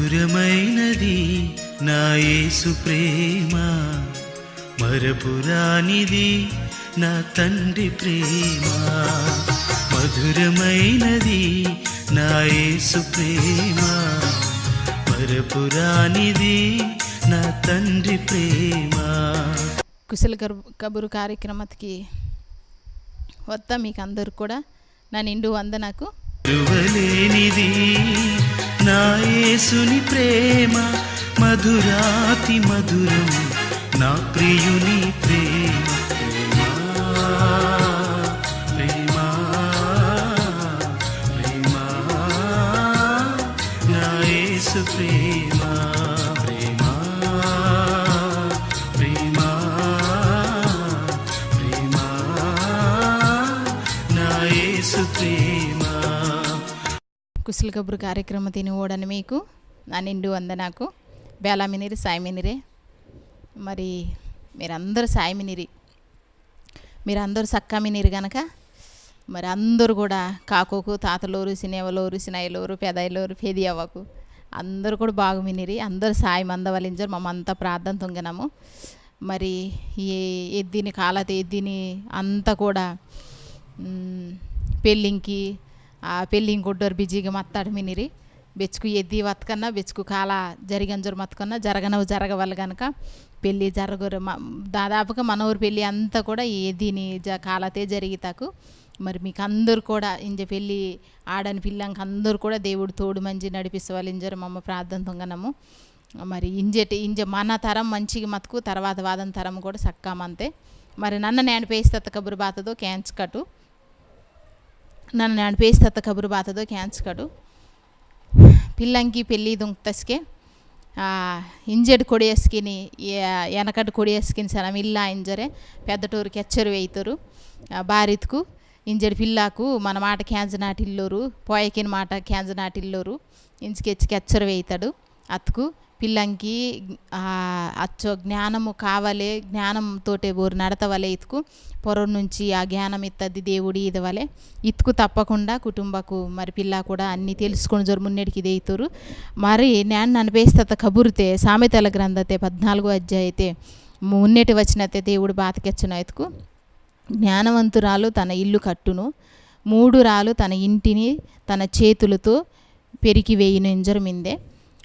మధురమైనది నా యేసు ప్రేమ. మరపురానిది నా తండ్రి ప్రేమ. మధురమైనది నా యేసు ప్రేమ. మరపురానిది నా తండ్రి ప్రేమ. కుశల కబు- కబురు కార్యక్రమకి వద్ద మీకు అందరు కూడా నా నిండు వందనకు మరువలేనిది నా యేసుని ప్రేమ మధురాతి మధురం నా ప్రియుని ప్రేమ ప్రేమ ప్రేమ నా ప్రేమ ప్రేమ ప్రేమ ప్రేమ నా యేసు ప్రేమ. కుశల కబురు కార్యక్రమ తిని ఓడని మీకు నా నిండు వందనకు. బేలామినిరి సాయమినిరే. మరి మీరందరూ సాయమినిరి. మీరందరూ సక్కామినిరి గనక. మరి అందరూ కూడా కాకోకు తాతలోరు సినేవలోరు సినాయిలోరు పెదాయిలోరు పెది అవ్వకు అందరూ కూడా బాగు వినిరి అందరూ సాయం అందవలించారు మమ్మంతా ప్రార్థన తొంగినాము. మరి ఈ ఎద్దిని కాలత ఎద్దిని అంతా కూడా పెళ్ళింకి పెళ్ళి పెళ్ళింకి బిజీగా మత్తాడు మినిరి. బెచ్చుకు ఎద్ది వతకన్నా బెచ్చుకు కాల జరిగంజరు మతకన్నా జరగనవు జరగవాలి కనుక పెళ్ళి జరగరు. దాదాపుగా మన ఊరి పెళ్ళి అంతా కూడా ఈ జ కాలతే జరిగితాకు. మరి మీకు అందరు కూడా ఇంజ పెళ్ళి ఆడని పిల్లంకి అందరూ కూడా దేవుడు తోడు మంచి నడిపిస్తవాలి ఇంజరు మమ్మ ప్రార్థన తొంగనము. మరి ఇంజటి ఇంజ మన తరం మంచిగా మతుకు తర్వాత వాదన తరం కూడా సక్కామంతే. మరి నన్ను నేను పేస్తత్త కబురు బాతదో క్యాన్స్ కటు నన్ను నేను పేస్తత్త కబురు బాతదో క్యాన్స్ కడు. పిల్లంకి పెళ్ళి దుంక్తస్కే ఇంజడు కొడియేసుకుని వెనకటి కొడేసుకుని సనం ఇల్లా ఇంజరే పెద్దటూరు కెచ్చరు వేయితారు భారత్కు ఇంజడి పిల్లాకు మన మాట క్యాన్స్ నాటిల్లోరు పోయకిన మాట క్యాన్స్ నాటిల్లోరు ఇంచుకెచ్చి కెచ్చరు వేయితాడు అత్తుకు పిల్లంకి అచ్చో జ్ఞానము కావలే జ్ఞానంతోటే ఊరు నడతవలే ఇతుకు. పొర నుంచి ఆ జ్ఞానం ఇత్తది దేవుడి ఇదవలే ఇతుకు తప్పకుండా కుటుంబకు మరి పిల్ల కూడా అన్నీ తెలుసుకొని జరు మున్నెడికి ఇదేతురు మరి నేను అనిపేస్త కబురితే సామెతల గ్రంథతే పద్నాలుగో అధ్యాయతే మున్నెటి వచ్చినతే దేవుడు బాతకెచ్చిన ఇతుకు. జ్ఞానవంతురాలు తన ఇల్లు కట్టును. మూడు రాలు తన ఇంటిని తన చేతులతో పెరికి వేయును ఎంజరమిందే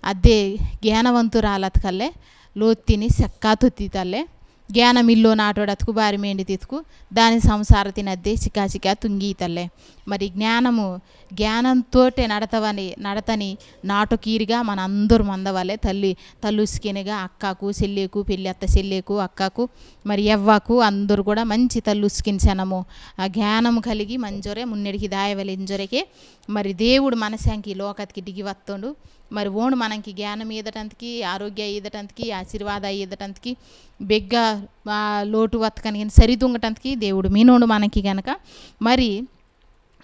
అదే జ్ఞానవంతురాలతకల్లే లోత్తిని సెక్కాతొత్తి తల్లే జ్ఞానమిల్లో నాటోడు బారి మేండి తితుకు దాని సంసార తినద్దే చికా చికా తుంగి తల్లే మరి జ్ఞానము జ్ఞానంతోటే నడతవని నడతని నాటుకీరిగా మన అందరు మందవాలే తల్లి తల్లుసుకినిగా అక్కకు చెల్లెకు పెళ్ళి అత్త చెల్లెకు అక్కకు మరి ఎవ్వకు అందరూ కూడా మంచి తల్లుసుకిన శనము ఆ జ్ఞానం కలిగి మంజోరే మున్నెడికి దాయవలి ఇంజొరకే మరి దేవుడు మనశాంకి లోకతికి దిగి వస్తుండు మరి ఓణు మనకి జ్ఞానం ఈదటంతకి ఆరోగ్య ఈదటంతకి ఆశీర్వాద ఈదటంతకి బిగ్గ లోటు వత్తకని సరిదుంగటంతకి దేవుడు మీనోడు మనకి గనక. మరి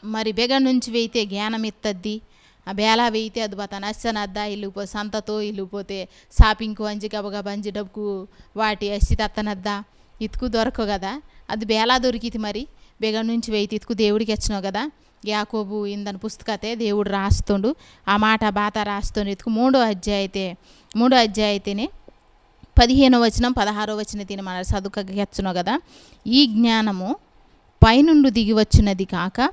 మరి బెగ నుంచి వెయితే జ్ఞానం ఎత్తద్ది. ఆ బేలా వేయితే అది బత నచ్చనద్దా ఇల్లుపో సంతతో ఇల్లుపోతే షాపింగ్కు అంజి గబగబ అంజి డబ్బుకు వాటి అస్సి తత్తనద్దా ఇతుకు దొరకవు కదా. అది బేలా దొరికింది మరి. బెగ నుంచి వేయితే ఇతుకు దేవుడికి వచ్చినావు కదా? యాకోబు ఇందని పుస్తకతే దేవుడు రాస్తుండు. ఆ మాట బాత రాస్తుండు. ఇతుకు మూడో అధ్యాయ అయితే మూడో అధ్యాయ అయితేనే పదిహేనో వచనం పదహారో వచనం తిని మన చదువుకెచ్చును కదా? ఈ జ్ఞానము పైనుండి దిగి వచ్చినది కాక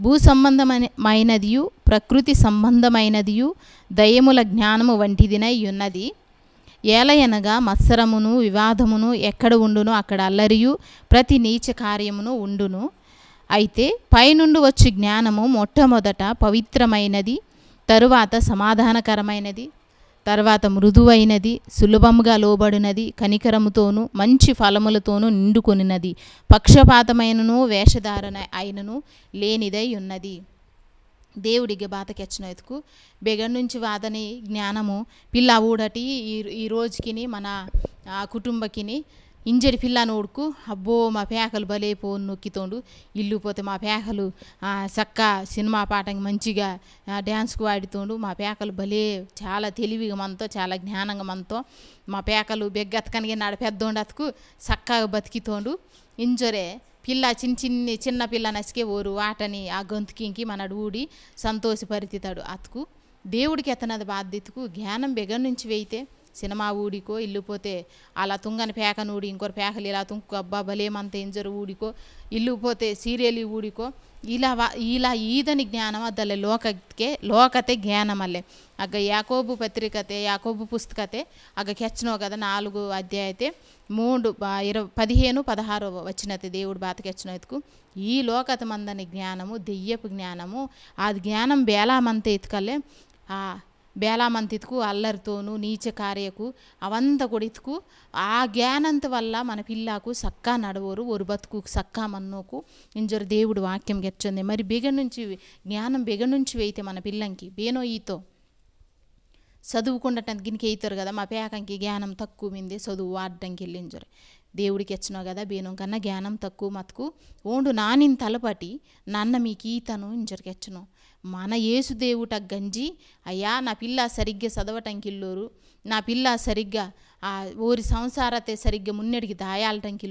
భూ సంబంధమైనదియు ప్రకృతి సంబంధమైనదియు దయముల జ్ఞానము వంటిదినై ఉన్నది. ఏలయనగా మత్సరమును వివాదమును ఎక్కడ ఉండును అక్కడ అల్లరియు ప్రతి నీచ కార్యమును ఉండును. అయితే పైనుండి వచ్చి జ్ఞానము మొట్టమొదట పవిత్రమైనది తరువాత సమాధానకరమైనది తర్వాత మృదువైనది సులభముగా లోబడినది కనికరముతోనూ మంచి ఫలములతోనూ నిండుకొనినది పక్షపాతమైనను వేషధారణ అయినను లేనిదై ఉన్నది. దేవుడికి బాతకెచ్చిన ఎతుకు బెగన్ నుంచి వాదని జ్ఞానము పిల్ల ఊడటి ఈ ఈ రోజుకిని మన కుటుంబకిని ఇంజరి పిల్లను ఉడుకు అబ్బో మా పేకలు భలే పో నొక్కితోండు. ఇల్లు పోతే మా పేకలు చక్క సినిమా పాటకి మంచిగా డ్యాన్స్కు వాడుతోండు. మా పేకలు భలే చాలా తెలివిగా మనతో చాలా జ్ఞానంగా మనతో మా పేకలు బెగ్గతకనిగా నాడు పెద్దోండు చక్కగా బతికితోండు. ఇంజరే పిల్ల చిన్న చిన్ని చిన్న పిల్ల నసికే ఓరు వాటని ఆ గొంతుకింకి మనడు ఊడి సంతోషపరితితాడు. అతుకు దేవుడికి ఎత్తనది బాధ్యతకు జ్ఞానం బెగ నుంచి వేయితే సినిమా ఊడికో ఇల్లు పోతే అలా తుంగని పేకను ఊడి ఇంకోటి పేకలు ఇలా తుంకు అబ్బా భలేమంత ఎంజరు ఊడికో ఇల్లు పోతే సీరియల్ ఊడికో ఇలా వ- ఇలా ఈదని ಜ್ಞಾನವ ಅದಲ್ಲೇ ಲೋಕಕ್ಕೆ ಲೋಕತೆ ಜ್ಞಾನಮಲ್ಲೇ ಆಗ ಯಾಕೋಬು ಪತ್ರಿಕತೆ యాకోబు పుస్తకతే ఆగ కెచ్చినో కదా నాలుగు అధ్యాయతే మూడు బా- ఇరవై పదిహేను పదహారు వచ్చినది దేవుడు బాతకెచ్చినకు ఈ లోకత మందని జ్ఞానము దెయ్యపు జ్ఞానము ఆ జ్ఞానం బేలామంత ఎత్తుకల్లే బేలామంతితుకు అల్లరితోనూ నీచ కార్యకు అవంత కూడా ఇతుకు ఆ జ్ఞానంత వల్ల మన పిల్లకు సక్కా నడవరు ఒరు బతుకు సక్కా మన్నోకు ఇంజరు దేవుడు వాక్యం గెచ్చింది. మరి బిగ నుంచి జ్ఞానం బిగ నుంచి వేయితే మన పిల్లంకి బేనో ఈతో? చదువుకుండటానికి గినికి అవుతారు కదా మా పేకంకి జ్ఞానం తక్కువ మింది చదువు వాడడానికి వెళ్ళింజరు దేవుడికి ఇచ్చినావు కదా బేనం కన్నా జ్ఞానం తక్కువ మతుకు ఓండు నానిన్ తలపటి నన్న మీకు ఈతను ఇంజరికి ఇచ్చినావు మన యేసు దేవుట గంజి అయ్యా నా పిల్ల సరిగ్గా చదవటానికి నా పిల్ల సరిగ్గా ఆ ఓరి సంసారతే సరిగ్గా మున్నడికి దాయాలటానికి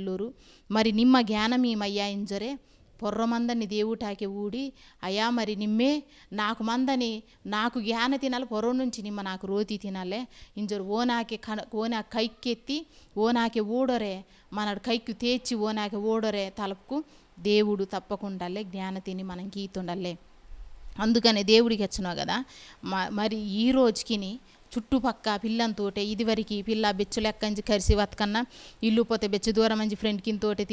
మరి నిమ్మ జ్ఞానమేమయ్యా ఇంజరే పొర్ర మందని దేవుటాకి ఊడి అయ్యా మరి నిమ్మే నాకు మందని నాకు జ్ఞాన తినాలి పొర్ర నుంచి నిమ్మ నాకు రోతి తినాలే ఇంజరు ఓనాకి కన ఓనా కైకెత్తి ఓనాకి ఊడరే మనడు కైకి తేచి ఓనాకి ఊడరే తలపుకు దేవుడు తప్పకుండాలే జ్ఞాన తిని మనం గీతుండాలే. అందుకనే దేవుడికి వచ్చినావు కదా. మ- మరి ఈ రోజుకిని చుట్టుపక్క పిల్లంతోటే ఇదివరకు పిల్ల బెచ్చు లెక్కంచి కరిసి వతకన్నా ఇల్లు పోతే బెచ్చు దూరం మంచి ఫ్రెండ్ కింద తోటి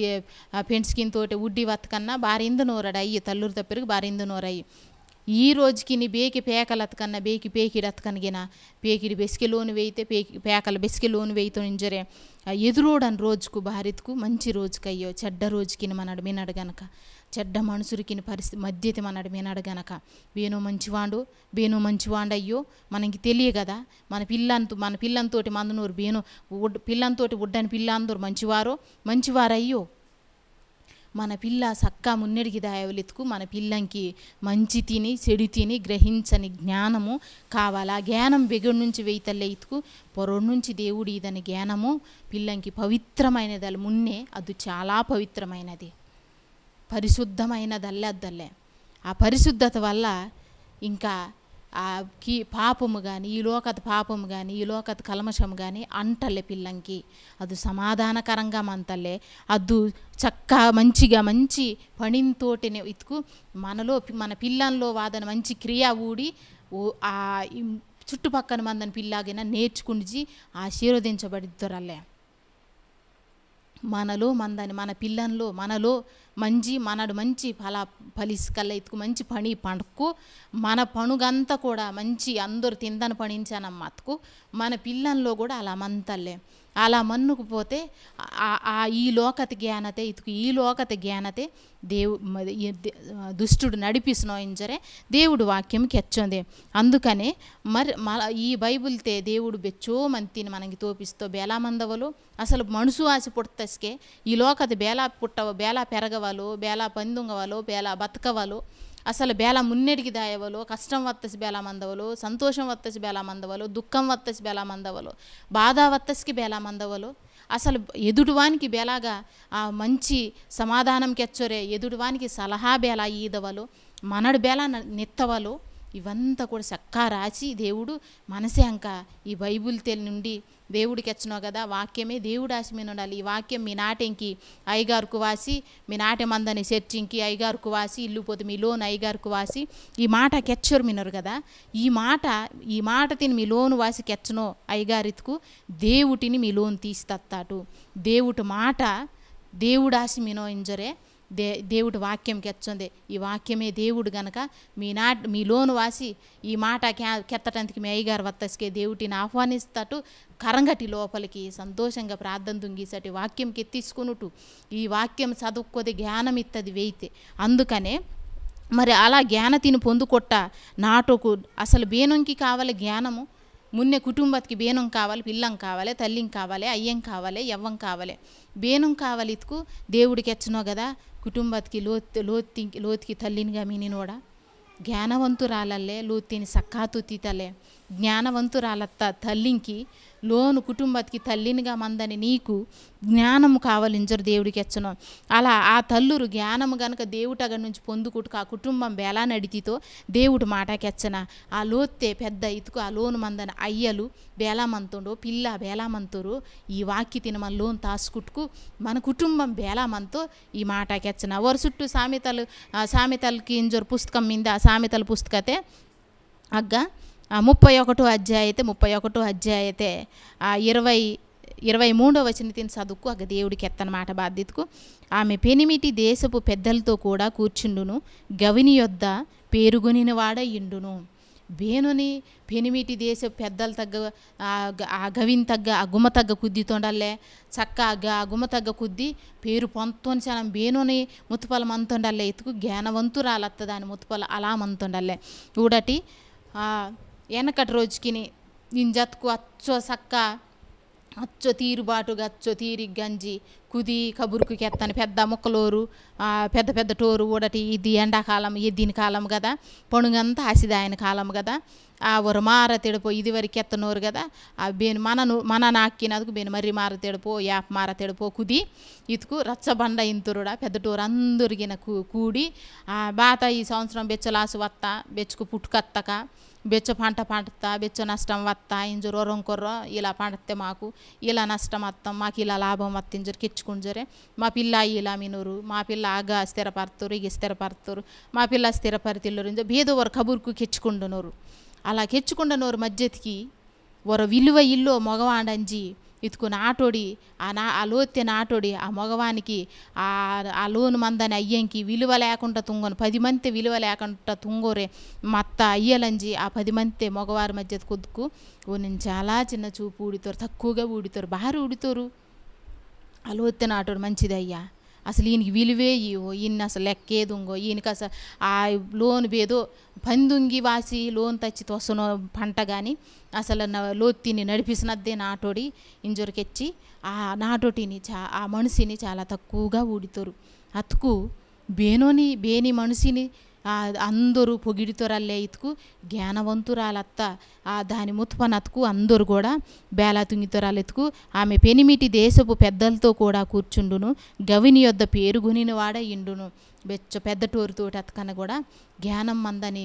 ఫ్రెండ్స్ కింద తోటి ఉడ్డి వతకన్నా బారిందు నోరడు అయ్యి తల్లూరు తప్పరికి బారిందు నోరయ్యి. ఈ రోజుకి నీ బేకి పేకలు అతకన్నా బేకి పేకిడి అతకనిగిన పేకిడి బెసికి లోను వేయితే పేకి పేకలు బెసికి లోను వేయితో ఇంజరే ఎదురోడని రోజుకు భారత్కు మంచి రోజుకి అయ్యో చెడ్డ రోజుకి మనడు మినడు గనక. చెడ్డ మనుషులకి పరిస్థితి మధ్యతి మనడు మీనాడు గనక వేణు మంచివాడు వేణు మంచివాడు అయ్యో మనకి తెలియ కదా మన పిల్లంతో మన పిల్లంతోటి మందునూరు బేను ఉడ్ పిల్లంతోటి ఉడ్డని పిల్లందరూ మంచివారో మంచివారయ్యో. మన పిల్ల సక్కా మున్నెడికి దాయవలెత్తుకు మన పిల్లంకి మంచి తిని చెడు తిని గ్రహించని జ్ఞానము కావాలా. జ్ఞానం బెగుడు నుంచి వెయ్తల్లే పొరడు నుంచి దేవుడు ఇదని జ్ఞానము పిల్లంకి పవిత్రమైనది మున్నే అది చాలా పవిత్రమైనది. పరిశుద్ధమైనదల్లే అద్దల్లే. ఆ పరిశుద్ధత వల్ల ఇంకా ఆ కీ పాపము కానీ ఈ లోకత పాపము కానీ ఈ లోకత కల్మషము కానీ అంటలే పిల్లంకి. అది సమాధానకరంగా మంతలే అద్దు చక్క మంచిగా మంచి పనితోటినే ఇతుకు మనలో మన పిల్లల్లో వాదన మంచి క్రియ ఊడి ఓ ఆ చుట్టుపక్కన చుట్టుపక్కల మందని పిల్లాగిన నేర్చుకుని ఆశీర్వదించబడిద్దరల్లే. మనలో మందని మన పిల్లల్లో మనలో మంచి మనడు మంచి ఫల ఫలిస్కల్ల ఇతుకు మంచి పని పండుకు మన పనుగంతా కూడా మంచి అందరు తిందని పణించానమ్మ అతుకు మన పిల్లల్లో కూడా అలా మంతల్లే అలా మన్నుకు పోతే ఆ- ఈ లోకత జ్ఞానతే ఇతుకు ఈ లోకత జ్ఞానతే దేవు దుష్టుడు ఈ ఇంజరే దుష్టుడు దేవుడు వాక్యం కెచ్చొంది అందుకనే మరి మన ఈ బైబిల్తే దేవుడు బెచ్చో మంతిని మనకి తోపిస్తో బేలా మందవలు అసలు మనుసు ఆశ పుట్టస్కే ఈ లోకత బేలా పుట్టవ బేలా పెరగవాలో బేలా పందుంగవాలో బేలా బతకవాలో అసలు బేల మున్నెడికి దాయవలో కష్టం వత్తసి బేలా మందవలో సంతోషం వత్తసి బేలా మందవలో దుఃఖం వత్తసి బేలా మందవలో బాధ వత్తసికి బేలా మందవలో అసలు ఎదుటివానికి బేలాగా ఆ మంచి సమాధానం కెచ్చొరే ఎదుటివానికి సలహా బేలా ఈదవలో మనడు బేలా నెత్తవలో ఇవంతా కూడా చక్కా రాసి దేవుడు మనసే అంక ఈ బైబుల్ తెలి నుండి దేవుడికి వచ్చినావు కదా వాక్యమే దేవుడు ఆశ మీద ఉండాలి. ఈ వాక్యం మీ నాటెంకి అయ్యగారుకు వాసి మీ నాటె మందని చర్చింకి అయ్యగారుకు వాసి ఇల్లు పోతే మీ లోన్ అయ్యగారుకు వాసి ఈ మాట కెచ్చరు మినరు కదా. ఈ మాట ఈ మాట తిని మీ లోను వాసి కెచ్చనో అయ్యగారితుకు దేవుటిని మీ లోన్ తీసి తత్తాటు. దేవుటి మాట దేవుడాసి మినో ఇంజరే దే దేవుడి వాక్యం కెచ్చుంది. ఈ వాక్యమే దేవుడు గనక మీ నా మీ లోను వాసి ఈ మాట కెత్తటానికి మీ అయ్యగారు వత్తస్కే దేవుటిని ఆహ్వానిస్తట్టు కరంగటి లోపలికి సంతోషంగా ప్రార్థన దుంగిసటి వాక్యం కెత్తిసుకునుటు. ఈ వాక్యం చదువుకోది జ్ఞానం ఇత్తది వేయితే. అందుకనే మరి అలా జ్ఞానతిని పొందుకొట్ట నాటోకు అసలు బేనంకి కావాలి జ్ఞానము? మున్నే కుటుంబానికి బేనం కావాలి పిల్లం కావాలి తల్లిం కావాలి అయ్యం కావాలి ఎవ్వం కావాలి. బేనం కావాలి ఇతుకు దేవుడికి ఎచ్చనో కదా కుటుంబత్కి లోత్ లోతి లోతుకి తల్లినిగా మీనినోడా జ్ఞానవంతురాలల్లే లూతిని సక్కాతు తీతలే జ్ఞానవంతురాలత్త తల్లింకి లోను కుటుంబతికి తల్లినిగా మందని నీకు జ్ఞానము కావాలింజరు దేవుడికి ఎచ్చను అలా ఆ తల్లురు జ్ఞానము గనక దేవుటగ నుంచి పొందుకుటుకు ఆ కుటుంబం బేలా నడితితో దేవుడు మాటకెచ్చన ఆ లోత్తే పెద్ద ఇతుకు ఆ లోను మందని అయ్యలు బేలామంతుండో పిల్ల బేలామంతురు ఈ వాక్య తిన మన లోన్ తాసుకుట్టుకు మన కుటుంబం బేలామంతో ఈ మాటకెచ్చన వరు చుట్టూ సామెతలు సామెతలకి ఇంజరు పుస్తకం మీద ఆ సామెతల పుస్తకతే అగ్గా ముప్పై ఒకటో అధ్యాయ అయితే ముప్పై ఒకటో అధ్యాయ అయితే ఇరవై ఇరవై మూడో వచ్చిన తిని చదువుకు అగ్గ దేవుడికి ఎత్తనమాట బాధ్యతకు. ఆమె పెనిమిటి దేశపు పెద్దలతో కూడా కూర్చుండును గవిని యొద్ద పేరుగునిన వాడయిండును బేనుని పెనిమిటి దేశ పెద్దలు తగ్గ ఆ గవిని తగ్గ ఆ గుమ్మ తగ్గ కుద్దితోండల్లే చక్క ఆ గుమ్మ తగ్గ కుద్ది పేరు పొంతోని చాలా బేనుని ముతుపల మంతుండల్లే. ఇతుకు జ్ఞానవంతురాలత్త దాని ముతుపల అలా మంతుండల్లే. ఊడటి వెనకటి రోజుకిని ఇంజత్కు అచ్చో సక్క అచ్చో తీరుబాటుగా అచ్చో తీరి గంజి కుది కబురుకు కెత్తని పెద్ద ముక్కలోరు పెద్ద పెద్ద టోరు ఊడటి ఇది ఎండాకాలం ఎద్దిన కాలం కదా పొణుగంతా హసిదాయన కాలం కదా ఆ ఒరు మార తెడిపో ఇది వరకు ఎత్తనోరు కదా ఆ బేను మనను మన నాక్కినదుకు బేను మర్రి మార తెడిపో యాప మార తెడిపో కుది. ఇతుకు రచ్చబండ ఇంతురుడా పెద్ద టోరు అందరిగిన కూ- కూడి. ఆ బాత ఈ సంవత్సరం బెచ్చలాసు వత్త బెచ్చుకు పుట్టుకత్తక బెచ్చ పంట పండుతా బెచ్చ నష్టం వస్తా ఇంజు రొరం ఇలా పండితే మాకు ఇలా నష్టం వస్తాం మాకు ఇలా లాభం వత్త ఇంజరు మా పిల్ల ఇలా మినురు మా పిల్ల ఆగా స్థిరపరుతురు ఇక స్థిరపరుతురు మా పిల్ల స్థిరపరితిల్లురు ఇంజ భేదో వర కబుర్కు కెచ్చుకుండునోరు. అలా కెచ్చుకుండనోరు మధ్యతికి వర విలువ ఇల్లు మగవాడంజి ఇతుకు నాటోడి ఆ నా ఆ నాటోడి ఆ మగవానికి ఆ లోను మందని అయ్యంకి విలువ లేకుండా తుంగను పది మంది విలువ లేకుండా తుంగోరే మత్త అయ్యలంజి ఆ పది మంది మగవారి మధ్య కొద్దుకు ఓ నేను చాలా చిన్న చూపు ఊడితోరు తక్కువగా ఊడితోరు భారీ ఊడితోరు. ఆ లోతె నాటోడు మంచిది అయ్యా అసలు ఈయనకి విలువే ఇవో ఈయన అసలు లెక్కేదుంగో ఈయనకి అసలు ఆ లోన్ ఏదో పందుంగి వాసి లోన్ తెచ్చి తోసిన పంట కానీ అసలు లోతిని లోత్తిని నడిపిసినద్దే నాటోడి ఇంజొరికెచ్చి ఆ నాటోటిని చా ఆ మనిషిని చాలా తక్కువగా ఊడితారు. అతుకు బేనోని బేని మనిషిని అందరూ పొగిడితోరల్లే ఇతుకు జ్ఞానవంతురాలత్త. ఆ దాని ముత్పనత్కు అందరూ కూడా బేలా తుంగితోరాలెత్తుకు ఆమె పెనిమిటి దేశపు పెద్దలతో కూడా కూర్చుండును. గవిని యొద్ద పేరుగునిన వాడ ఇండును. బెచ్చ పెద్ద టోరుతోటి అతకన కూడా జ్ఞానం మందని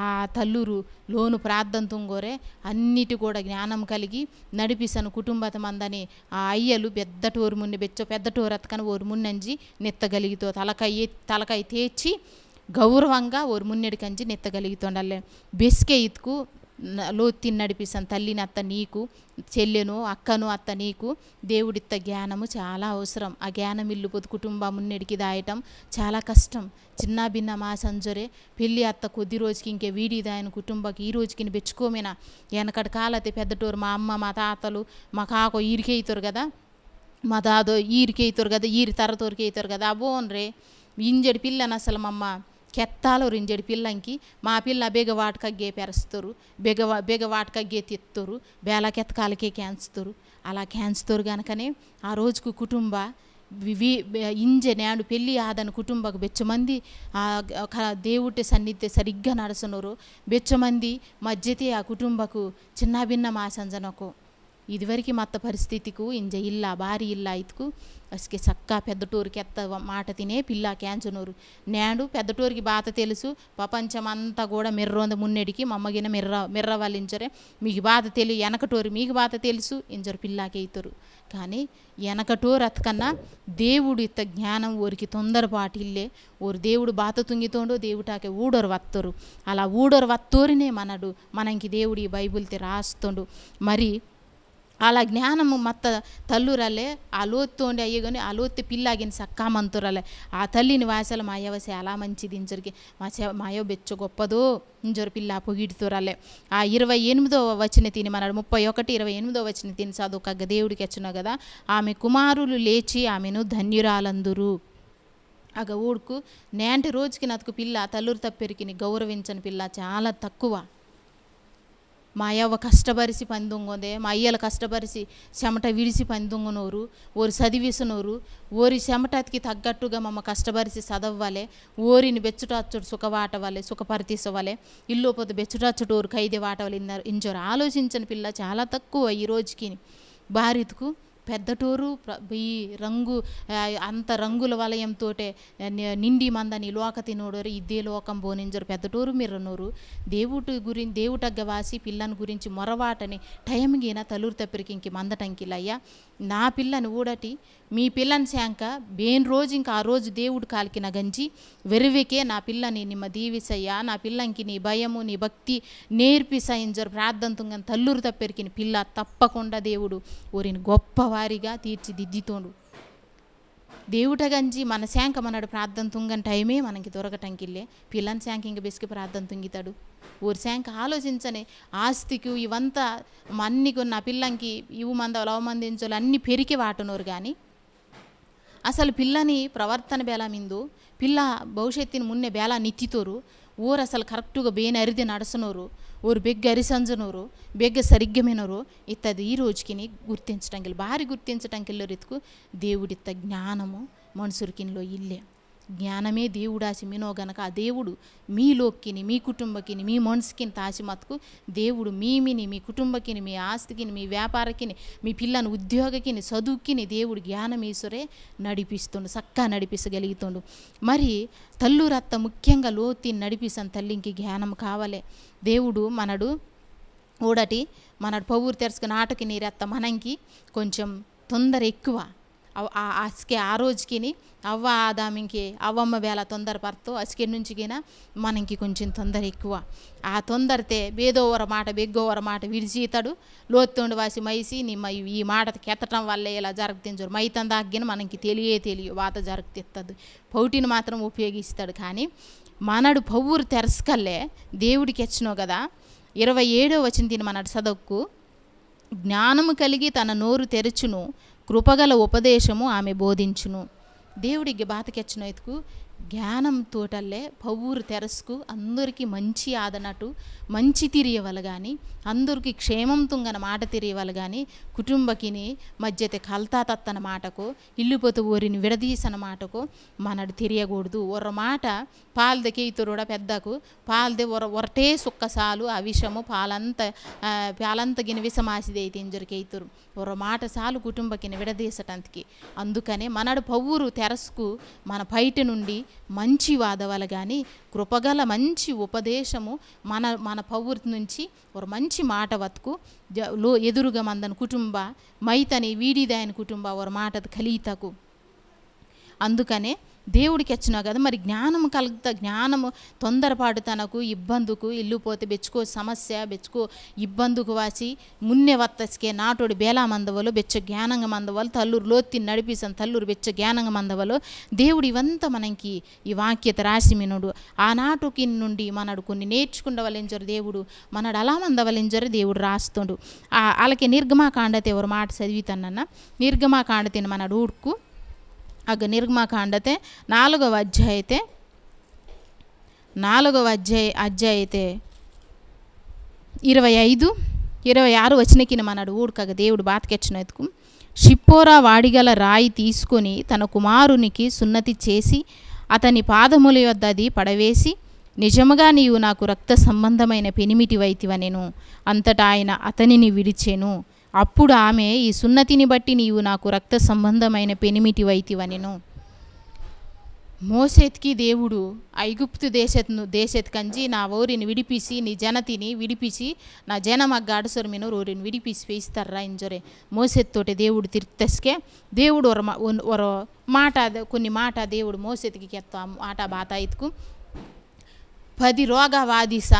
ఆ తల్లురు లోను ప్రార్థన తుంగోరే అన్నిటి కూడా జ్ఞానం కలిగి నడిపిసను కుటుంబత మందని ఆ అయ్యలు పెద్ద టోరు మున్ని బెచ్చ పెద్ద టోరు అతకన ఓరు మున్నంజి నెత్తగలిగితో తలకాయ తలకాయ తేచి గౌరవంగా ఓరు మున్నెడి కంచి నెత్తగలుగుతుండాలి బెస్కే ఇతుకు లోత్తి నడిపిస్తాను తల్లిని అత్త నీకు చెల్లెను అక్కను అత్త నీకు. దేవుడిత్త జ్ఞానము చాలా అవసరం. ఆ జ్ఞానం ఇల్లు పొద్దు కుటుంబం మున్నెడికి దాయటం చాలా కష్టం. చిన్న భిన్న మా సంజరే పెళ్ళి అత్త కొద్ది రోజుకి ఇంకే వీడి దాయన కుటుంబకి ఈ రోజుకి బెచ్చుకోమేనా వెనకటి కాలతే పెద్దటోరు మా అమ్మ మా తాతలు మా కాకో ఈరికే అవుతారు కదా? మా దాదో ఈరికే అవుతారు కదా? ఈరి తరతోరికి అవుతారు కదా? అబోన్ రే ఇంజడి పిల్లని అసలు మమ్మ కెత్తాలో రింజడి పిల్లంకి మా పిల్ల బేగ వాటకగ్గే పెరుస్తారు బెగ బెగ వాటకగ్గే తెత్తారు బేలా కెత్తకాలకే క్యాన్స్తారు అలా క్యాన్స్తారు గనకనే ఆ రోజుకు కుటుంబ వి ఇంజె నేను పెళ్ళి ఆదని కుటుంబకు బెచ్చమంది ఆ క- దేవుడి సన్నిధి సరిగ్గా నడసనరు బెచ్చమంది మధ్యతే ఆ కుటుంబకు చిన్న భిన్న మాసంజనకు ఇదివరకు మత్త పరిస్థితికు ఇంజ ఇల్లా భారీ ఇల్లా ఇతుకు అసకే చక్క పెద్దటూరికి ఎత్త మాట తినే పిల్ల క్యాంచునూరు. నేడు పెద్దటూరికి బాత తెలుసు ప్రపంచం అంతా కూడా మిర్రోంద మున్నెడికి మమ్మగిన మిర్ర మిర్ర వాళ్ళించరే మీకు బాధ తెలి వెనకటోరు మీకు బాధ తెలుసు ఇంజరు పిల్లాకే ఇతరు కానీ వెనకటోరు అతకన్నా దేవుడు ఇత్త జ్ఞానం ఊరికి తొందరపాటు ఇల్లే. ఊరు దేవుడు బాత తుంగితోండో దేవుటాకే ఊడరు వత్తరు. అలా ఊడరు వత్తోరినే మనడు మనకి దేవుడు ఈ బైబిల్తే రాస్తుండు. మరి అలా జ్ఞానము మత్త తల్లురలే ఆ లోత్తోండి అయ్యగాని ఆ లోత్తి పిల్లాగిన సక్కామంతురలే ఆ తల్లిని వాసలు మా అయ్యవసే అలా మంచిది ఇంజరికి. మా చె మా బెచ్చ గొప్పదో ఇంజరు పిల్ల పొగిడితురలే. ఆ ఇరవై ఎనిమిదో వచ్చిన తిని మన ముప్పై ఒకటి ఇరవై ఎనిమిదో వచ్చిన తిని చదువుకగ్గ దేవుడికి వచ్చిన కదా ఆమె కుమారులు లేచి ఆమెను ధన్యురాలందురు. అగ ఊడుకు నేంటి రోజుకి నతుకు పిల్ల తల్లురు తప్పెరికిని గౌరవించని పిల్ల చాలా తక్కువ. మా అయ్యవ్వ కష్టపరిచి పని మా అయ్యలు కష్టపరిచి చెమట విడిచి పందుంగునోరు ఓరి చదివిసినోరు ఓరి చెమటకి తగ్గట్టుగా మమ్మ కష్టపరిచి చదవ్వాలే ఓరిని బెచ్చుటాచుడు సుఖవాటవాలే సుఖపరితీసవాలే ఇల్లు పోతే బెచ్చుటాచుడు ఓరు ఖైదే వాటవాలి ఇన్నారు. ఇంజోరు ఆలోచించిన పిల్ల చాలా తక్కువ ఈ రోజుకి భారత్కు పెద్దటూరు ఈ రంగు అంత రంగుల వలయంతో నిండి మందని లోక తినోడరు ఇదే లోకం బోనింజరు పెద్దటూరు మిర్రనూరు. దేవుటి గురించి దేవుటగ్గ వాసి పిల్లని గురించి మొరవాటని టైంగిన తలూరు తప్పిరికి ఇంక మందటంకిలయ్యా నా పిల్లని ఊడటి మీ పిల్లని శాంక బేన్ రోజు ఇంకా ఆ రోజు దేవుడు కాలికిన గంజి వెరువెకే నా పిల్లని నిమ్మ దీవిసయ్యా. నా పిల్లంకి నీ భయము నీ భక్తి నేర్పిసయింజరు ప్రార్థంతుంగని తల్లూరు తప్పెరికిన పిల్ల తప్పకుండా దేవుడు ఊరిని వారిగా తీర్చిదిద్దితోడు. దేవుట గంజి మన శాంక మనడు ప్రార్థన తుంగని టైమే మనకి దొరకటంకిల్లే. పిల్లని శాంక ఇంక బెసికి ప్రార్థన తుంగితాడు. ఊరి శాంక ఆలోచించని ఆస్తికి ఇవంతా మన్నికి నా పిల్లంకి ఇవు మంద లవమందించాలి అన్ని పెరిగి వాటునోరు కానీ అసలు పిల్లని ప్రవర్తన బేలా మిందు పిల్ల భవిష్యత్తుని మున్నే బేలా నిత్తితోరు ఊరు అసలు కరెక్ట్గా బేని అరిది నడసనోరు ఊరు బెగ్గ అరిసంజనోరు బెగ్గ సరిగ్గమైనరు ఇత్తది ఈ రోజుకిని గుర్తించటంకి భారీ గుర్తించటంకి రీతికు దేవుడిత్త జ్ఞానము మనుషురికిలో ఇల్లే. జ్ఞానమే దేవుడాసి మీనో గనక ఆ దేవుడు మీ లోక్కిని మీ కుటుంబకిని మీ మనసుకిని తాసి మతుకు దేవుడు మీమిని మీ కుటుంబకిని మీ ఆస్తికిని మీ వ్యాపారకిని మీ పిల్లని ఉద్యోగకిని చదువుకిని దేవుడు జ్ఞానం ఈశ్వరే నడిపిస్తుండు చక్కగా నడిపించగలుగుతుండు మరి తల్లురత్త ముఖ్యంగా లోతి నడిపిస్తాను తల్లికి జ్ఞానం కావాలే. దేవుడు మనడు ఊడటి మనడు పౌరు తెరుచుకుని ఆటకి నీరెత్త మనంకి కొంచెం తొందర ఎక్కువ. అసికి ఆ రోజుకిని అవ్వ ఆదామికి అవ్వమ్మ వేళ తొందర అసికి అసికే నుంచికిన మనకి కొంచెం తొందర ఎక్కువ. ఆ తొందరతే బేదోవర మాట బెగ్గోవర మాట విడిచితాడు. లోతుండి వాసి మైసి నీ మై ఈ మాట కెత్తటం వల్లే ఇలా జరుగుతుంచారు మైతం దాగ్గిన మనకి తెలియే తెలియ వాత జరుగుతుంది పౌటిని మాత్రం ఉపయోగిస్తాడు. కానీ మనడు పవ్వురు తెరసుకల్లే దేవుడికి వచ్చినావు కదా ఇరవై ఏడో వచ్చిన తిని మనడు చదువుకు జ్ఞానము కలిగి తన నోరు తెరచును కృపగల ఉపదేశము ఆమె బోధించును. దేవుడికి బాతకెచ్చిన ఎతుకు జ్ఞానం తోటల్లే పవ్వురు తెరస్కు అందరికీ మంచి ఆదనటు మంచి తిరియవలగాని అందరికీ క్షేమం తుంగన మాట తిరియవలు కానీ కుటుంబకిని మధ్యతే కల్తా తత్తన మాటకు ఇల్లుపోతు ఊరిని విడదీసన మాటకు మనడు తిరియకూడదు ఒర్ర మాట పాలదకి ఇతరుడ పెద్దకు పాలదే ఒర ఒరటే సుక్కసాలు ఆ విషము పాలంత పాలంత విషమాసిది అయితే ఇంజరికి ఇతురు ఒర్ర మాట సాలు కుటుంబకిని విడదీసటానికి అందుకనే మనడు పవ్వురు తెరస్కు మన బయట నుండి మంచి వాదవలు కానీ కృపగల మంచి ఉపదేశము మన మన పవ్వురు నుంచి ఒక మంచి మాట వతుకు. లో ఎదురుగా మందన కుటుంబ మైతని వీడిదాయని కుటుంబ ఒక మాట కలితకు అందుకనే దేవుడికి ఇచ్చినావు కదా మరి జ్ఞానం కలుగుతా జ్ఞానము తొందరపాటు తనకు ఇబ్బందుకు ఇల్లు పోతే బెచ్చుకో సమస్య బెచ్చుకో ఇబ్బందుకు వాసి మున్నే వత్తసికే నాటుడు బేలా మందవలు బెచ్చ జ్ఞానంగా మందవలు తల్లూరు లోత్తి నడిపిసాను తల్లూరు బెచ్చ జ్ఞానంగా మందవలు. దేవుడు ఇవంతా మనకి ఈ వాక్యత రాసి మినుడు. ఆనాటుకి నుండి మనడు కొన్ని నేర్చుకుండవలెంజరు దేవుడు మనడు అలా మందవలెంజరు దేవుడు రాస్తుండు. అలాగే నిర్గమాకాండతే ఎవరు మాట చదివితానన్న నిర్గమాకాండతిని మనడు ఊడుకు అగ నిర్గమాకాండతే నాలుగవ అధ్యాయతే నాలుగవ అధ్యాయ అధ్యాయతే ఇరవై ఐదు ఇరవై ఆరు వచనకిన మనడు ఊడకగ దేవుడు బాతకెచ్చిన ఎత్తుకు షిప్పోరా వాడిగల రాయి తీసుకొని తన కుమారునికి సున్నతి చేసి అతని పాదముల యొద్ద అది పడవేసి నిజముగా నీవు నాకు రక్త సంబంధమైన పెనిమిటి వైతివనెను అంతటా ఆయన అతనిని విడిచెను. అప్పుడు ఆమె ఈ సున్నతిని బట్టి నీవు నాకు రక్త సంబంధమైన పెనిమిటి వైతివనెను. మోసేత్కి దేవుడు ఐగుప్తు దేశత్ను దేశత్ కంచి నా ఓరిని విడిపిసి నీ జనతిని విడిపిసి నా జనం అగ్గాడసొరమిన ఓరిని విడిపిసి వేయిస్తారా ఇంజొరే. మోసెత్తోటి దేవుడు తిర్తస్కే దేవుడు ఒర మా- ఒన్- ఒర మాట ద- కొన్ని మాట దేవుడు మోసెత్కి కెత్త మాట బాత ఇతుకు పది రోగ వాదిస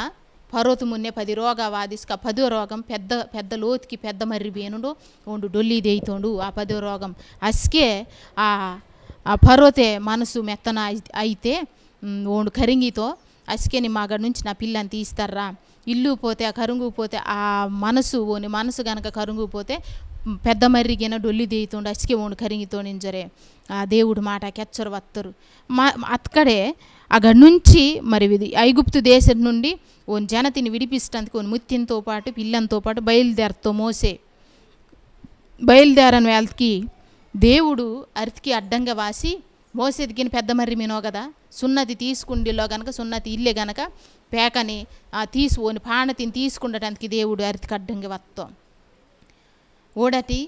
పర్వత మున్నే పది రోగ వాదిస్క పదో రోగం పెద్ద పెద్ద లోతుకి పెద్ద మర్రి బేనుడు ఉండు డొల్లి దేయితోండు ఆ పదో రోగం. అస్కే ఆ ఆ పర్వతే మనసు మెత్తన అయితే ఓండు కరింగితో అసికేని మా మగ నుంచి నా పిల్లని తీస్తారా ఇల్లు పోతే ఆ కరుంగు పోతే ఆ మనసు ఓని మనసు గనక కరుంగు పోతే పెద్ద మర్రిగిన డొల్లి దేయితోండు అస్కే ఓండు కరింగితో నింజరే. ఆ దేవుడు మాట కెచ్చరు వత్తరు మా అక్కడే అక్కడి నుంచి మరి ఇది ఐగుప్తు దేశం నుండి ఓ జనతిని విడిపిస్తానికి ఓ ముత్యంతో పాటు పిల్లంతో పాటు బయలుదేరతో మోసే. బయలుదేరని వాళ్ళకి దేవుడు అరితికి అడ్డంగా వాసి మోసేదికిన పెద్ద మర్రి మీనో కదా సున్నతి తీసుకుండిలో గనక సున్నతి ఇల్లే గనక పేకని ఆ తీసుకొని పాణతిని తీసుకుండటానికి దేవుడు అరితికి అడ్డంగా వస్తాం ఓడటి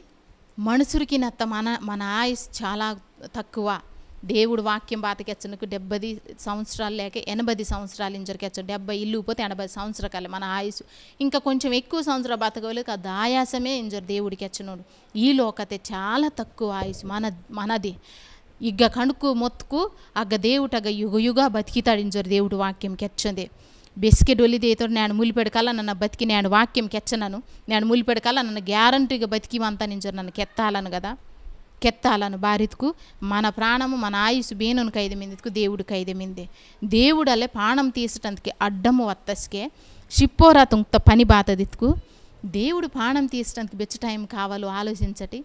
మనుషుడికి నత్త మన మన ఆయుస్ చాలా తక్కువ. దేవుడు వాక్యం బాతకెచ్చనకు డెబ్బది సంవత్సరాలు లేక ఎనభై సంవత్సరాలు ఇంజరికెచ్చు డెబ్బై ఇల్లు పోతే ఎనభై సంవత్సరాలు మన ఆయుసు ఇంకా కొంచెం ఎక్కువ సంవత్సరాలు బతకవలేక అది ఆయాసమే ఇంజరు దేవుడికి ఎచ్చనోడు ఈ లోకతే చాలా తక్కువ ఆయుసు మన మనది. ఇగ్గ కణుకు మొత్తుకు అగ్గ దేవుటగ యుగ యుగ బతికితాడు ఇంజరు దేవుడు వాక్యం కెచ్చంది బెస్కెట్ ఒలిదేతో నేను ములిపెడకాల నన్ను బతికి నేను వాక్యం కెచ్చనను నేను ములిపెడకాల నన్ను గ్యారంటీగా బతికివంతా నింజరు నన్ను కెత్తాలను కదా. కెత్తాలను బారితుకు మన ప్రాణము మన ఆయుసు బేనును కైదమిందుకు దేవుడు కైదమిందే. దేవుడలే అల్లే ప్రాణం తీసటానికి అడ్డము వత్తస్కే షిప్పోరా తుంక్త పని బాతదిత్కు దేవుడు ప్రాణం తీసటానికి బెచ్చ టైం కావాలో ఆలోచించటి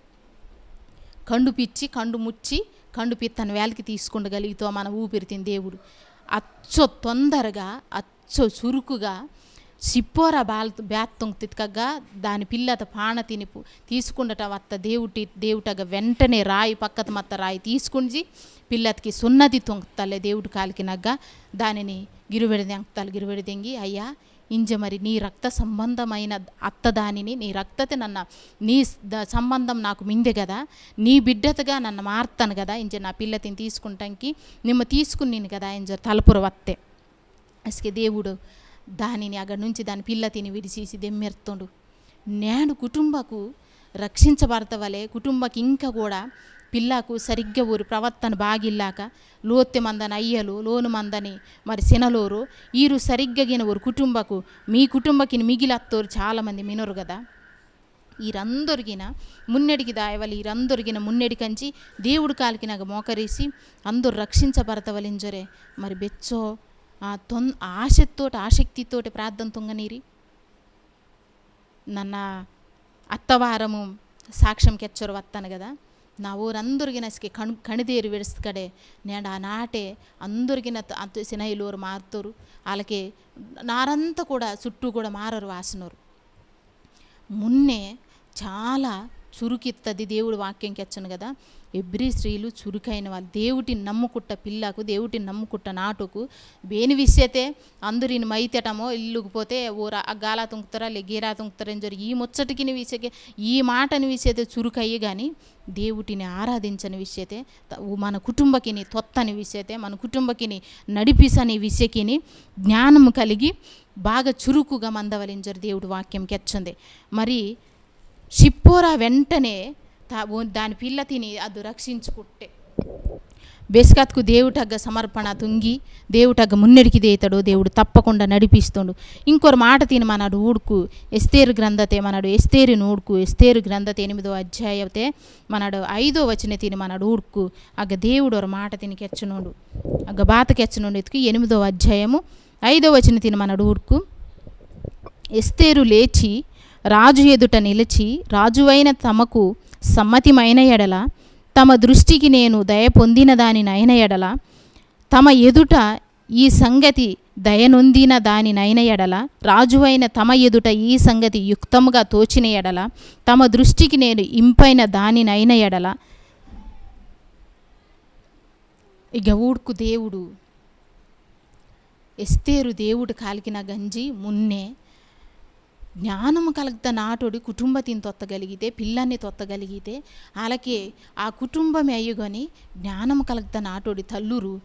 కండు పిచ్చి కండు ముచ్చి కండు పిత్తను వేలకి తీసుకుండగలిగితో మన ఊపిరితిని దేవుడు అచ్చో తొందరగా అచ్చో చురుకుగా సిప్పోర బాల్ బ్యాత్తం తిక్కగా దాని పిల్లత పాన తినిపు తీసుకుండట వత్త దేవుటి దేవుటగా వెంటనే రాయి పక్కత మత్త రాయి తీసుకుంచి పిల్లతికి సున్నది తొంగతలే దేవుడు కాలికి నగ్గ దానిని గిరువెడి దెంగతాలు గిరువెడి దెంగి అయ్యా ఇంజ మరి నీ రక్త సంబంధమైన అత్త దానిని నీ రక్తతే నన్న నీ ద- సంబంధం నాకు మింది కదా నీ బిడ్డతగా నన్ను మారుతాను కదా ఇంజ నా పిల్లతిని తీసుకుంటానికి నిమ్మ తీసుకున్నాను కదా ఇంజ తలపుర వత్తే. అసలు దేవుడు దానిని అక్కడి నుంచి దాని పిల్ల తిని విడిచేసి దెమ్మెర్తుండు నేను కుటుంబకు రక్షించబడతవలే కుటుంబకి ఇంకా కూడా పిల్లకు సరిగ్గా ఊరి ప్రవర్తన బాగిల్లాక లోత్తె మందని అయ్యలు లోను మందని మరి సినలోరు ఈరు సరిగ్గా గిన ఊరు కుటుంబకు మీ కుటుంబకి మిగిలత్తోరు చాలామంది మినరు కదా ఈరందరిగిన మున్నెడికి దాయవలి ఈరందరిగిన మున్నెడి కంచి దేవుడు కాలికి నాకు మోకరేసి అందరు రక్షించబడతవలింజరే మరి బెచ్చో ఆ తొన్ ఆశతోటి ఆసక్తితో ప్రార్థన తొంగనీరి. నన్న అత్తవారము సాక్ష్యం కెచ్చరు వత్తాను కదా నా ఊరందరికి నసికి కణు కణిదేరు విడుస్తుకడే నేను ఆనాటే నాటే అందరికి సినైలూరు మారుతారు. వాళ్ళకి నారంతా కూడా చుట్టూ కూడా మారరు వాసనరు. మున్నే చాలా చురుకిత్తది దేవుడు వాక్యం కెచ్చను కదా. ఎబ్రి స్త్రీలు చురుకైన వాళ్ళు. దేవుటిని నమ్ముకుట్ట పిల్లకు దేవుటిని నమ్ముకుట్ట నాటుకు. వేని విషయతే అందరిని మైతేటమో ఇల్లుకు పోతే ఓరా గాలా తుంకుతారా లే గీరా తుంకుతారా అని జరిగి ఈ ముచ్చటికిని విషయకే ఈ మాటని విషయతే చురుకయ్యి కానీ దేవుటిని ఆరాధించని విషయతే మన కుటుంబకిని తొత్తని విషయతే మన కుటుంబకిని నడిపిసని విషయకిని జ్ఞానము కలిగి బాగా చురుకుగా మందవలించరు దేవుడు వాక్యం కెచ్చంది. మరి షిప్పోరా వెంటనే దాని పిల్ల తిని అది రక్షించుకుంటే. బెస్కత్కు దేవుటగ్గ సమర్పణ తుంగి దేవుటగ్గ మున్నెడికి దేతడు దేవుడు తప్పకుండా నడిపిస్తుండు. ఇంకొక మాట తిని మనడు ఊడుకు ఎస్తేరు గ్రంథతే మనడు ఎస్తేరు నూడుకు ఎస్తేరు గ్రంథత ఎనిమిదో అధ్యాయతే మనడు ఐదో వచ్చిన తిని మనడు ఊడుకు. అగ్గ దేవుడు ఒక మాట తిని కెచ్చనుండు. అగ్గ బాత కెచ్చనుండు ఎత్తుకు ఎనిమిదో అధ్యాయము ఐదో వచ్చిన తిని మనడు ఊడుకు. ఎస్తేరు లేచి రాజు ఎదుట నిలిచి రాజువైన తమకు సమ్మతిమైన ఎడల తమ దృష్టికి నేను దయ పొందిన దాని నయన ఎడల తమ ఎదుట ఈ సంగతి దయనొందిన దాని నయన ఎడల రాజువైన తమ ఎదుట ఈ సంగతి యుక్తముగా తోచిన ఎడల తమ దృష్టికి నేను ఇంపైన దాని నయన ఎడల. ఇక ఊడుకు దేవుడు ఎస్తేరు దేవుడు కాలికిన గంజి మున్నే జ్ఞానము కలగత నాటుడి కుటుంబతిని తొత్తగలిగితే పిల్లల్ని తొత్తగలిగితే వాళ్ళకి ఆ కుటుంబమే అయ్యుగని జ్ఞానము కలగత నాటోడి తల్లురు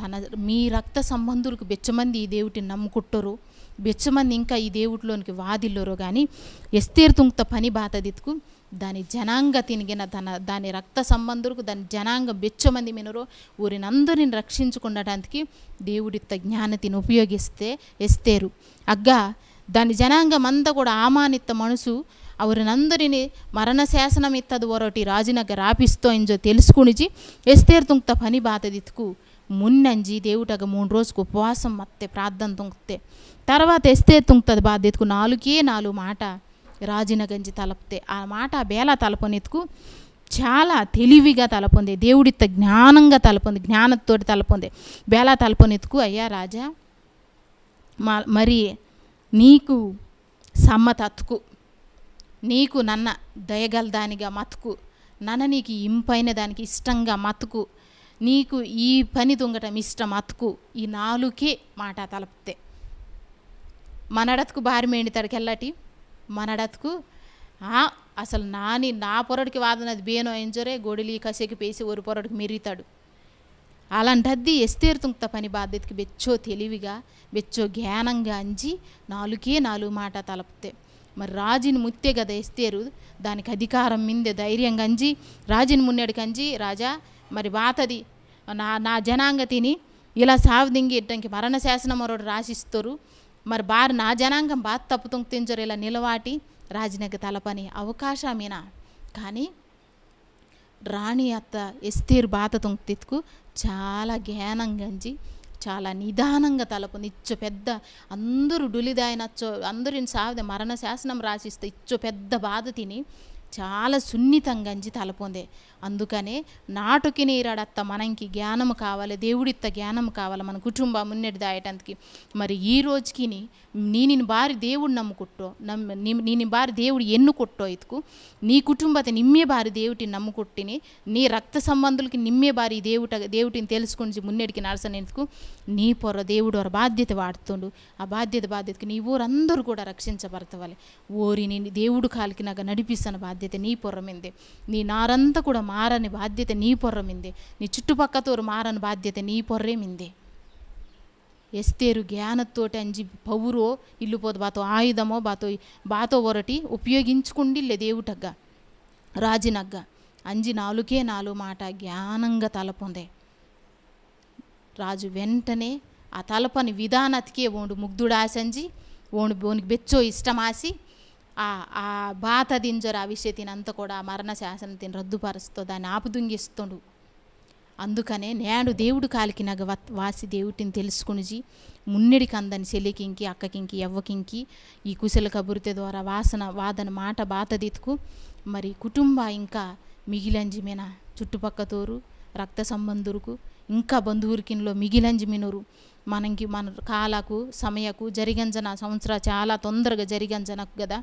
తన మీ రక్త సంబంధులకు బెచ్చమంది ఈ దేవుటిని నమ్ముకుంటారు. బెచ్చమంది ఇంకా ఈ దేవుటిలోనికి వాదిల్లోరు కానీ ఎస్తేరు తుంక్త పని బాతదిత్తుకు దాని జనాంగ తినిగిన తన దాని రక్త సంబంధులకు దాని జనాంగ బెచ్చమంది మినరో ఊరినందరిని రక్షించుకుండటానికి దేవుడిత్త జ్ఞానతిని ఉపయోగిస్తే ఎస్తేరు. అగ్గా దాని జనాంగం అంతా కూడా ఆమానిత్త మనసు ಅವರನ್ನಂದರಿನಿ ಮರಣ ಶಾಸನಂ ಇತ್ತದು ಹೊರಟಿ ರಾಜಿನಗ ರಾಪಿಸ್ತೋ ಇಂಜೋ తెలుసుకునిచి ఎస్తేర్ తుంక్త పని బాతదిత్కు మున్నంజి దేవుటగ మూడు రోజుకు ఉపవాసం మత్తే ప్రార్థన తుంక్తే తర్వాత ఎస్తేర్ తుంక్తది బాధ్యతకు నాలుగే నాలుగు మాట రాజిన గంజి తలపితే ఆ మాట ఆ బేల తలపనెత్తుకు చాలా తెలివిగా తలపొంది దేవుడిత్త జ్ఞానంగా తలపొంది జ్ఞానంతోటి తలపొంది బేలా తలపొనెత్తుకు అయ్యా రాజా మా మరి నీకు సమ్మతత్కు నీకు నన్న దయగల దానిగా మతుకు నన్న నీకు ఇంపైన దానికి ఇష్టంగా మతుకు నీకు ఈ పని దొంగటం ఇష్టం అతుకు ఈ నాలుకే మాట తలపితే. మనడత్కు భారీ మేండి తడకెళ్ళటి మనడత్కు ఆ, అసలు నాని నా పొరడికి వాదనది బేనో ఎంజరే గొడిలి కసెకి పేసి ఒరు పొరడికి మెరుగుతాడు అలాంటద్ది ఎస్తేరు పని బాధ్యతకి బెచ్చో తెలివిగా బెచ్చో జ్ఞానంగా అంజి నాలుగే నాలుగు మాట తలపితే. మరి రాజుని ముత్తే కదా ఎస్తేరు దానికి అధికారం మిందే ధైర్యంగా అంజి రాజుని మున్నడికి అంజి రాజా మరి బాతది నా నా జనాంగ తిని ఇలా సావదింగి ఇట్టంకి మరణ శాసనం మరోడు రాసిస్తారు. మరి బారు నా జనాంగం బాధ తప్పుతుంగ తింజరు ఇలా నిలవాటి రాజునకి తలపని అవకాశమేనా? కానీ రాణి అత్త ఎస్తేరు బాత తొంగతిత్కు చాలా జ్ఞానం గంజి చాలా నిదానంగా తలపు ఇచ్చో పెద్ద అందరూ డులిదాయనచ్చో అందరూ సావిద మరణ శాసనం రాసిస్తే ఇచ్చో పెద్ద బాధ తిని చాలా సున్నితంగా అంజి తలపొందే. అందుకనే నాటుకి నీరాడత్త మనకి జ్ఞానం కావాలి దేవుడిత్త జ్ఞానం కావాలి మన కుటుంబం మున్నెడి దాయటానికి మరి ఈ రోజుకి నిన్ను బారి దేవుడు నమ్ముకుట్టో నమ్మ నీ- నీని బారి దేవుడు ఎన్నుకొట్టో ఇతుకు నీ కుటుంబత నిమ్మే బారి దేవుటిని నమ్ముకొట్టిని నీ రక్త సంబంధులకి నిమ్మే బారి దేవుట దేవుటిని తెలుసుకొని మున్నెడికి నడసనేందుకు నీ పొర దేవుడు వారి బాధ్యత వాడుతుండు. ఆ బాధ్యత బాధ్యతకి నీ ఊరందరూ కూడా రక్షించబడతవాలి. ఓరిని నీ దేవుడు కాలికి నాకు నడిపిస్తున్న బాధ్యత నీ పొర్రమిందే. నీ నారంతా కూడా మారని బాధ్యత నీ పొర్రమిందే. నీ చుట్టుపక్కతోరు మారని బాధ్యత నీ పొర్రేమింది. ఎస్తేరు జ్ఞానతోటి అంజి పౌరో ఇల్లు పోదు బాతో ఆయుధమో బాతో బాతో ఒరటి ఉపయోగించుకుండిల్లే దేవుటగ్గ రాజినగ్గ. అంజి నాలుకే నాలుగు మాట జ్ఞానంగా తలపొందే. రాజు వెంటనే ఆ తలపని విధానతికే ఓండు ముగ్ధుడాసంజి ఓండు ఓనికి బెచ్చో ఇష్టమాసి ఆ ఆ బాత దింజరు ఆ తినంత కూడా మరణ శాసనం తిని రద్దుపరుస్తూ దాన్ని ఆపుదుంగిస్తుండు. అందుకనే నేడు దేవుడు కాలికి నగ వాసి దేవుటిని తెలుసుకునిజి మున్నెడికి అందని చెల్లికింకి అక్కకింకి ఎవ్వకింకి ఈ కుశల కబురితే ద్వారా వాసన వాదన మాట బాతదితుకు మరి కుటుంబ ఇంకా మిగిలంజిమిన చుట్టుపక్కతోరు రక్త సంబంధురుకు ఇంకా బంధువురికిన్లో మిగిలంజిమినురు మనకి మన కాలకు సమయకు జరిగంజన సంవత్సర చాలా తొందరగా జరిగంజనకు కదా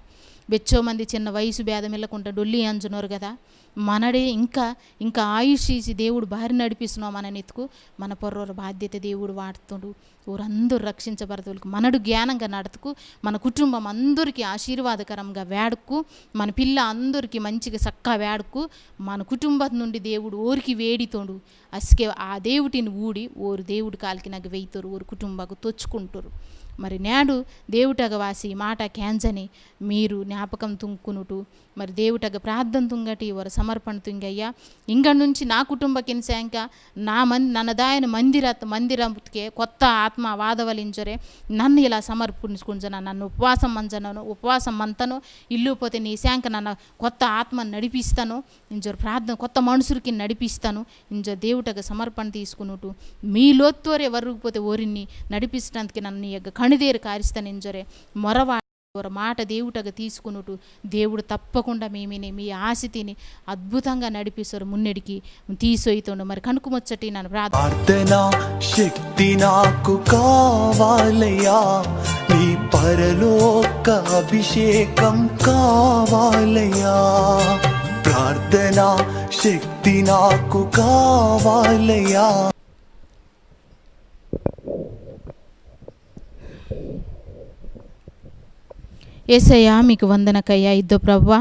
వెచ్చో మంది చిన్న వయసు భేదం వెళ్ళకుండా డొల్లి అంజునోరు కదా మనడే ఇంకా ఇంకా ఆయుష్ ఇచ్చి దేవుడు బారి నడిపిస్తున్నాం మన నెత్తుకు. మన పొర్రోర బాధ్యత దేవుడు వాడుతుండు. ఊరందరూ రక్షించబడతలకు మనడు జ్ఞానంగా నడతకు మన కుటుంబం అందరికీ ఆశీర్వాదకరంగా వేడుకు మన పిల్ల అందరికీ మంచిగా చక్కగా వేడుకు మన కుటుంబం నుండి దేవుడు ఓరికి వేడితోడు. అసికే ఆ దేవుటిని ఊడి ఓరు దేవుడి కాలికి నాకు వెయ్యితారు ఓరు కుటుంబకు తొచ్చుకుంటారు. మరి నేడు దేవుటగ వాసి మాట క్యాన్సని మీరు జ్ఞాపకం తుంకునుటు మరి దేవుటగ ప్రార్థన తుంగటి వర సమర్పణ తుంగయ్యా. ఇంక నుంచి నా కుటుంబ కింసాక నా మన్ నన్నదాయన మందిర మందిరంకే కొత్త ఆత్మ వాదవలించరే. నన్ను ఇలా సమర్పించుకుంటున్నా నన్ను ఉపవాసం మంచనను ఉపవాసం మంతను ఇల్లు పోతే నీ శాంక నన్ను కొత్త ఆత్మ నడిపిస్తాను. ఇంజోరు ప్రార్థన కొత్త మనుషులకి నడిపిస్తాను. ఇంజో దేవుటగా సమర్పణ తీసుకున్నట్టు మీ లోత్తోరే వరుగుపోతే ఓరిని నడిపించడానికి నన్ను ఈ యొక్క కణిదేరు కారిస్తాను ఇంజోరే. మొరవా ఒక మాట దేవుటగా తీసుకున్నట్టు దేవుడు తప్పకుండా మేమిని మీ ఆశతిని అద్భుతంగా నడిపిస్తారు మున్నెడికి తీసొయ్తుండు మరి కనుకుమొచ్చటి నన్ను ప్రార్థన శక్తి నాకు కావాలయ్యా. నీ పరలోక అభిషేకం కావాలయ్యా. ప్రార్థన శక్తి నాకు కావాలయ్యా. ఏసయ్యా మీకు వందనకయ్యా. ఇద్దో ప్రవ్వా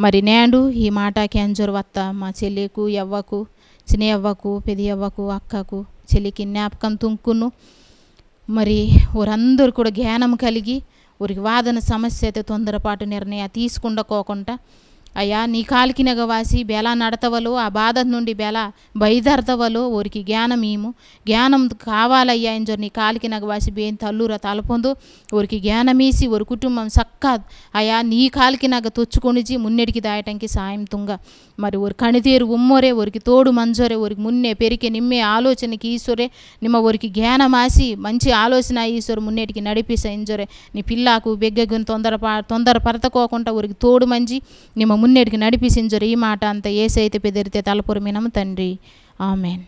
మరి నేడు ఈ మాట క్యాన్జర్ వత్త. మా చెల్లికు ఎవ్వకు చిన్న ఎవ్వకు పెది ఎవ్వకు అక్కకు చెల్లికి జ్ఞాపకం తుంకును. మరి ఊరందరూ కూడా జ్ఞానం కలిగి ఊరికి వాదన సమస్య అయితే తొందరపాటు నిర్ణయ తీసుకుండకోకుండా అయ్యా నీ కాలికి నగవాసి బెలా నడతవలు ఆ బాధ నుండి బెలా బయదర్తవలో ఊరికి జ్ఞానం ఏము జ్ఞానం కావాలయ్యా ఇంజో నీ కాలికి నగవాసి బేన్ తల్లుర తలపొందు. ఊరికి జ్ఞానమీసి ఊరి కుటుంబం సక్క. అయ్యా నీ కాలికి నగ తొచ్చుకొనిచి మున్నెడికి దాయటానికి సాయం తుంగ. మరి ఊరి కణితీరు ఉమ్మోరే ఊరికి తోడు మంజోరే ఊరికి మున్నే పెరికే నిమ్మే ఆలోచనకి ఈశ్వరే నిమ్మ ఊరికి జ్ఞానమాసి మంచి ఆలోచన ఈశ్వరు మున్నేటికి నడిపిస ఇంజోరే. నీ పిల్లకు బెగ్గగుని తొందర తొందర పరతకోకుండా ఒరికి తోడు మంచి నిమ్మ మున్నెడికి నడిపిసించరు ఈ మాట అంత ఏసైతే పెదిరితే తలపురమినము తండ్రి. ఆమెన్.